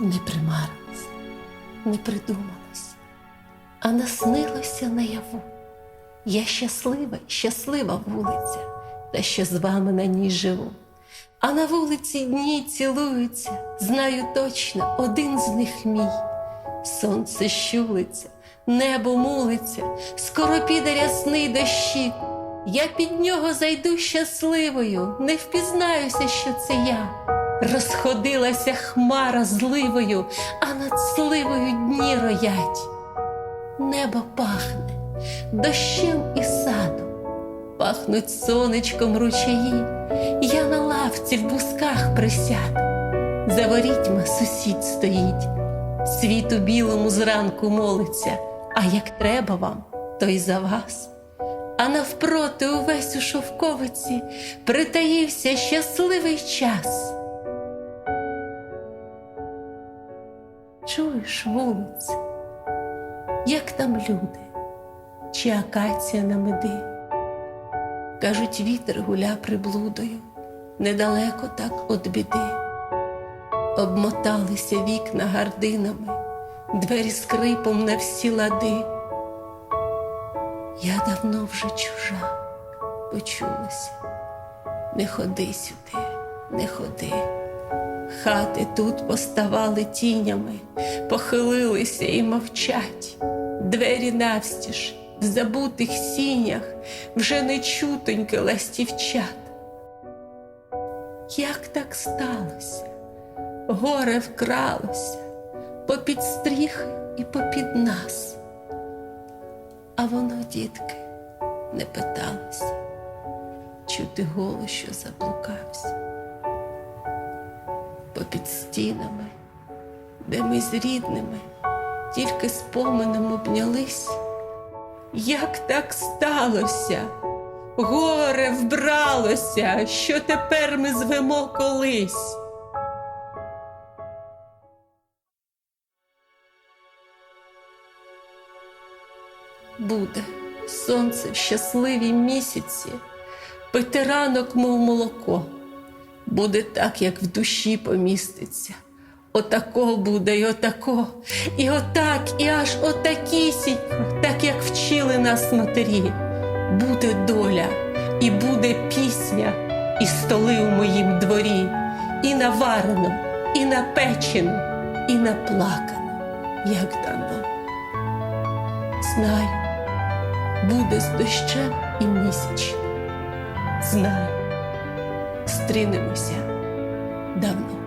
не примарилось, не придумалось, а наснилося наяву. Я щаслива, щаслива вулиця, та що з вами на ній живу. А на вулиці дні цілуються, знаю точно, один з них мій. Сонце щулиться, небо мулиться, скоро піде рясний дощі. Я під нього зайду щасливою, не впізнаюся, що це я. Розходилася хмара зливою, а над сливою дні роять. Небо пахне дощем і садом, пахнуть сонечком ручаї. Я на лавці в бусках присяду. За ворітьма сусід стоїть, світу білому зранку молиться, а як треба вам, то й за вас. А навпроти увесь у шовковиці притаївся щасливий час. Чуєш, вулице, як там люди, чи акація на меди? Кажуть, вітер гуля приблудою, недалеко так от біди. Обмоталися вікна гардинами, двері скрипом на всі лади. Я давно вже чужа, почулася. Не ходи сюди, не ходи. Хати тут поставали тінями, похилилися і мовчать. Двері навстіж в забутих сінях вже не чутоньки ластівчат. Як так сталося? Горе вкралося попід стріх і попід нас. А воно, дітки, не питалося, чути голос, що заблукався. Попід стінами, де ми з рідними тільки споменом обнялись. Як так сталося? Горе вбралося, що тепер ми звемо колись. Буде сонце в щасливій місяці, пити ранок, мов молоко. Буде так, як в душі поміститься. Отако буде, і отако, і отак, і аж отакісінько, так як вчили нас матері. Буде доля, і буде пісня, і столи у моїм дворі, і наварено, і напечено, і наплакано, як дано. Знаю, буде з дощем і місячно. Знаю, стрінемося давно.